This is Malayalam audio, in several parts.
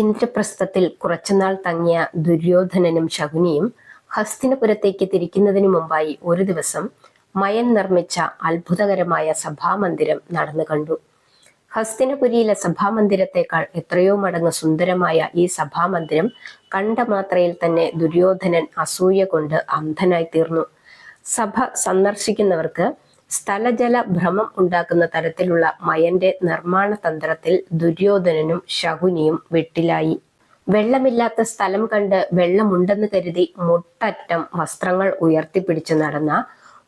ഇന്ദ്രപ്രസ്ഥത്തിൽ കുറച്ചുനാൾ തങ്ങിയ ദുര്യോധനനും ശകുനിയും ഹസ്തിനപുരത്തേക്ക് തിരിക്കുന്നതിനു മുമ്പായി ഒരു ദിവസം മയൻ നിർമ്മിച്ച അത്ഭുതകരമായ സഭാമന്ദിരം നടന്നു കണ്ടു. ഹസ്തിനപുരിയിലെ സഭാമന്ദിരത്തെക്കാൾ എത്രയോ മടങ്ങ് സുന്ദരമായ ഈ സഭാമന്ദിരം കണ്ട മാത്രയിൽ തന്നെ ദുര്യോധനൻ അസൂയ കൊണ്ട് അന്ധനായി തീർന്നു. സഭ സന്ദർശിക്കുന്നവർക്ക് സ്ഥലജല ഭ്രമം ഉണ്ടാക്കുന്ന തരത്തിലുള്ള മയന്റെ നിർമ്മാണ തന്ത്രത്തിൽ ദുര്യോധനനും ശകുനിയും വെട്ടിലായി. വെള്ളമില്ലാത്ത സ്ഥലം കണ്ട് വെള്ളമുണ്ടെന്ന് കരുതി മുട്ടറ്റം വസ്ത്രങ്ങൾ ഉയർത്തിപ്പിടിച്ചു നടന്ന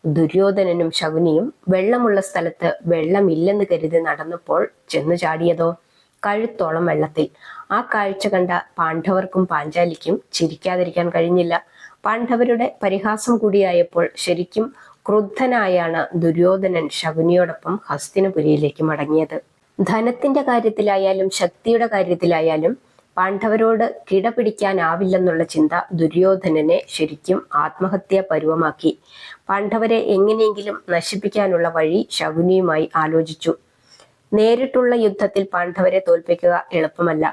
ദുര്യോധനനും ശകുനിയും വെള്ളമുള്ള സ്ഥലത്ത് വെള്ളമില്ലെന്ന് കരുതി നടന്നപ്പോൾ ചെന്നു ചാടിയതോ? കഴുത്തോളം വെള്ളത്തിൽ. ആ കാഴ്ച കണ്ട പാണ്ഡവർക്കും പാഞ്ചാലിക്കും ചിരിക്കാതിരിക്കാൻ കഴിഞ്ഞില്ല. പാണ്ഡവരുടെ പരിഹാസം കൂടിയായപ്പോൾ ശരിക്കും ക്രുദ്ധനായാണ് ദുര്യോധനൻ ശകുനിയോടൊപ്പം ഹസ്തിനപുരിയിലേക്ക് മടങ്ങിയത്. ധനത്തിന്റെ കാര്യത്തിലായാലും ശക്തിയുടെ കാര്യത്തിലായാലും പാണ്ഡവരോട് കിടപിടിക്കാനാവില്ലെന്നുള്ള ചിന്ത ദുര്യോധനനെ ശരിക്കും ആത്മഹത്യാ പരുവമാക്കി. പാണ്ഡവരെ എങ്ങനെയെങ്കിലും നശിപ്പിക്കാനുള്ള വഴി ശകുനിയുമായി ആലോചിച്ചു. നേരിട്ടുള്ള യുദ്ധത്തിൽ പാണ്ഡവരെ തോൽപ്പിക്കുക എളുപ്പമല്ല.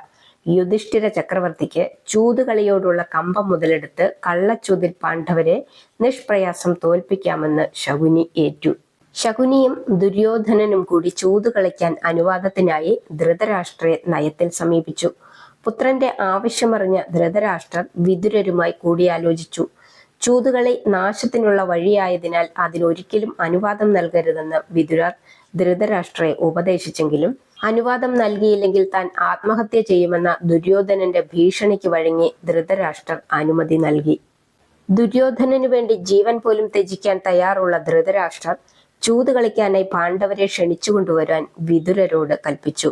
യുധിഷ്ഠിര ചക്രവർത്തിക്ക് ചൂതുകളിയോടുള്ള കമ്പം മുതലെടുത്ത് കള്ളച്ചൂതിൽ പാണ്ഡവരെ നിഷ്പ്രയാസം തോൽപ്പിക്കാമെന്ന് ശകുനി ഏറ്റു. ശകുനിയും ദുര്യോധനനും കൂടി ചൂതു കളിക്കാൻ അനുവാദത്തിനായി ധൃതരാഷ്ട്രയെ നയത്തിൽ സമീപിച്ചു. പുത്രന്റെ ആവശ്യമറിഞ്ഞ ധൃതരാഷ്ട്രർ വിതുരരുമായി കൂടിയാലോചിച്ചു. ചൂതുകളി നാശത്തിനുള്ള വഴിയായതിനാൽ അതിനൊരിക്കലും അനുവാദം നൽകരുതെന്ന് വിതുരർ ധൃതരാഷ്ട്രയെ ഉപദേശിച്ചെങ്കിലും അനുവാദം നൽകിയില്ലെങ്കിൽ താൻ ആത്മഹത്യ ചെയ്യുമെന്ന ദുര്യോധനന്റെ ഭീഷണിക്ക് വഴങ്ങി ധൃതരാഷ്ട്രർ അനുമതി നൽകി. ദുര്യോധനനു വേണ്ടി ജീവൻ പോലും ത്യജിക്കാൻ തയ്യാറുള്ള ധൃതരാഷ്ട്രർ ചൂത് കളിക്കാനായി പാണ്ഡവരെ ക്ഷണിച്ചുകൊണ്ടുവരാൻ വിതുരരോട് കൽപ്പിച്ചു.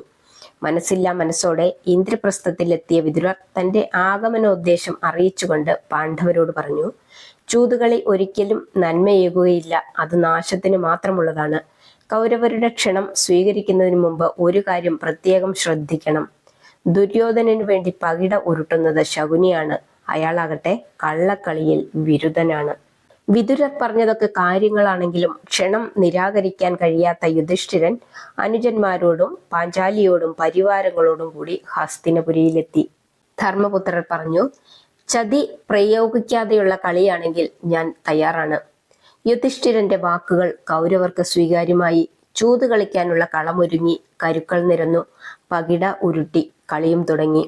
മനസ്സില്ലാ മനസ്സോടെ ഇന്ദ്രപ്രസ്ഥത്തിലെത്തിയ വിതുരർ തന്റെ ആഗമനോദ്ദേശം അറിയിച്ചുകൊണ്ട് പാണ്ഡവരോട് പറഞ്ഞു ചൂതുകളി ഒരിക്കലും നന്മയേകുകയില്ല. അത് നാശത്തിന് മാത്രമുള്ളതാണ്. കൗരവരുടെ ക്ഷണം സ്വീകരിക്കുന്നതിന് മുമ്പ് ഒരു കാര്യം പ്രത്യേകം ശ്രദ്ധിക്കണം. ദുര്യോധനന് വേണ്ടി പകിട ഉരുട്ടുന്നത് ശകുനിയാണ്. അയാളാകട്ടെ കള്ളക്കളിയിൽ വിരുദ്ധനാണ്. വിതുരർ പറഞ്ഞതൊക്കെ കാര്യങ്ങളാണെങ്കിലും ക്ഷണം നിരാകരിക്കാൻ കഴിയാത്ത യുധിഷ്ഠിരൻ അനുജന്മാരോടും പാഞ്ചാലിയോടും പരിവാരങ്ങളോടും കൂടി ഹസ്തിനപുരിയിലെത്തി. ധർമ്മപുത്രർ പറഞ്ഞു ചതി പ്രയോഗിക്കാതെയുള്ള കളിയാണെങ്കിൽ ഞാൻ തയ്യാറാണ് യുധിഷ്ഠിരന്റെ വാക്കുകൾ കൗരവർക്ക് സ്വീകാര്യമായി. ചൂത് കളിക്കാനുള്ള കളമൊരുങ്ങി കരുക്കൾ നിരന്നു. പകിട ഉരുട്ടി കളിയും തുടങ്ങി.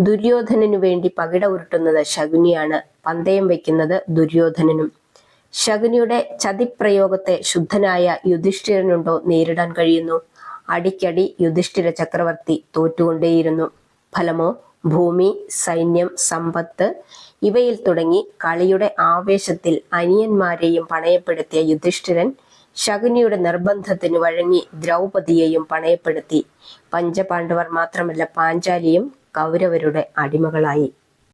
ദുര്യോധനനു വേണ്ടി പകിട ഉരുട്ടുന്നത് ശകുനിയാണ്. പന്തയം വയ്ക്കുന്നത് ദുര്യോധനനും. ശകുനിയുടെ ചതിപ്രയോഗത്തെ ശുദ്ധനായ യുധിഷ്ഠിരനുണ്ടോ നേരിടാൻ കഴിയുന്നു? അടിക്കടി യുധിഷ്ഠിര ചക്രവർത്തി തോറ്റുകൊണ്ടേയിരുന്നു. ഫലമോ? ഭൂമി സൈന്യം സമ്പത്ത് ഇവയിൽ തുടങ്ങി കളിയുടെ ആവേശത്തിൽ അനിയന്മാരെയും പണയപ്പെടുത്തിയ യുധിഷ്ഠിരൻ ശകുനിയുടെ നിർബന്ധത്തിന് വഴങ്ങി ദ്രൗപതിയെയും പണയപ്പെടുത്തി. പഞ്ചപാണ്ഡവർ മാത്രമല്ല പാഞ്ചാലിയും കൗരവരുടെ അടിമകളായി.